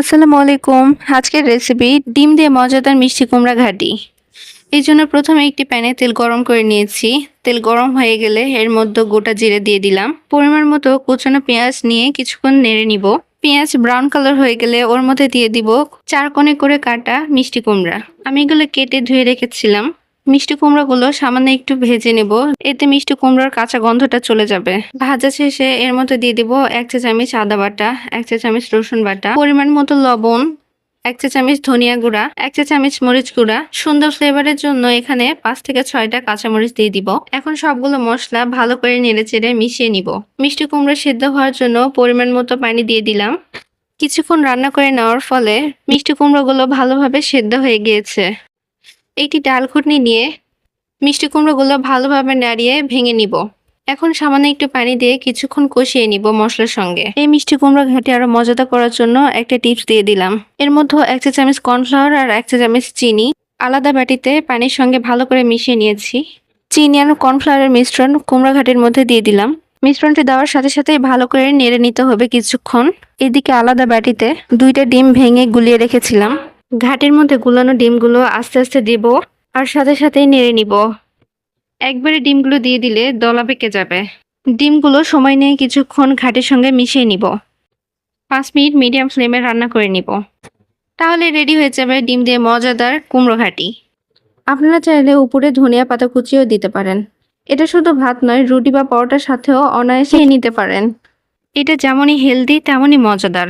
আসসালামু আলাইকুম। আজকের রেসিপি ডিম দিয়ে মজাদার মিষ্টি কুমড়া ঘাটি। এই জন্য প্রথমে একটি প্যানে তেল গরম করে নিয়েছি। তেল গরম হয়ে গেলে এর মধ্যে গোটা জিরে দিয়ে দিলাম। পরিমাণ মতো কুচানো পেঁয়াজ নিয়ে কিছুক্ষণ নেড়ে নিব। পেঁয়াজ ব্রাউন কালার হয়ে গেলে ওর মধ্যে দিয়ে দিব চার কোণে করে কাটা মিষ্টি কুমড়া। আমি এগুলো কেটে ধুয়ে রেখেছিলাম। মিষ্টি কুমড়াগুলো সামান্য একটু ভেজে নেব। এতে মিষ্টি কুমড়ার কাঁচা গন্ধটা চলে যাবে। ভাজা শেষে এর মধ্যে দিয়ে দিব এক চা চামচ আদা বাটা, এক চা চামচ রসুন বাটা, পরিমাণ মতো লবণ, এক চা চামচ ধনিয়া গুঁড়া, এক চা চামচ মরিচ গুঁড়া। সুন্দর ফ্লেভারের জন্য এখানে পাঁচ থেকে ছয়টা কাঁচামরিচ দিয়ে দিব। এখন সবগুলো মশলা ভালো করে নেড়ে চেড়ে মিশিয়ে নিব। মিষ্টি কুমড়া সিদ্ধ হওয়ার জন্য পরিমাণ মতো পানি দিয়ে দিলাম। কিছুক্ষণ রান্না করে নেওয়ার ফলে মিষ্টি কুমড়োগুলো ভালোভাবে সেদ্ধ হয়ে গিয়েছে। একটি ডাল ঘুটনি নিয়ে মিষ্টি কুমড়োগুলো ভালোভাবে নাড়িয়ে ভেঙে নিব। এখন সামান্য একটু পানি দিয়ে কিছুক্ষণ কষিয়ে নিব মশলার সঙ্গে। এই মিষ্টি কুমড়া ঘাটি আরও মজাদার করার জন্য একটা টিপস দিয়ে দিলাম। এর মধ্যে এক চা চামচ কর্নফ্লাওয়ার আর এক চা চামচ চিনি। আলাদা বাটিতে পানির সঙ্গে ভালো করে মিশিয়ে নিয়েছি। চিনি আর কর্নফ্লাওয়ারের মিশ্রণ কুমড়া ঘাটির মধ্যে দিয়ে দিলাম। মিশ্রণটি দেওয়ার সাথে সাথে ভালো করে নেড়ে নিতে হবে কিছুক্ষণ। এদিকে আলাদা বাটিতে দুইটা ডিম ভেঙে গুলিয়ে রেখেছিলাম। ঘাটের মধ্যে গুলানো ডিমগুলো আস্তে আস্তে দিব আর সাথে সাথেই নেড়ে নিব। একবারে ডিমগুলো দিয়ে দিলে দলা পেকে যাবে। ডিমগুলো সময় নিয়ে কিছুক্ষণ ঘাটের সঙ্গে মিশিয়ে নিব। পাঁচ মিনিট মিডিয়াম ফ্লেমে রান্না করে নিব। তাহলে রেডি হয়ে যাবে ডিম দিয়ে মজাদার কুমড়ো ঘাটি। আপনারা চাইলে উপরে ধনিয়া পাতা কুচিও দিতে পারেন। এটা শুধু ভাত নয়, রুটি বা পরোটার সাথেও অনায়াসে নিতে পারেন। এটা যেমনই হেলদি তেমনই মজাদার।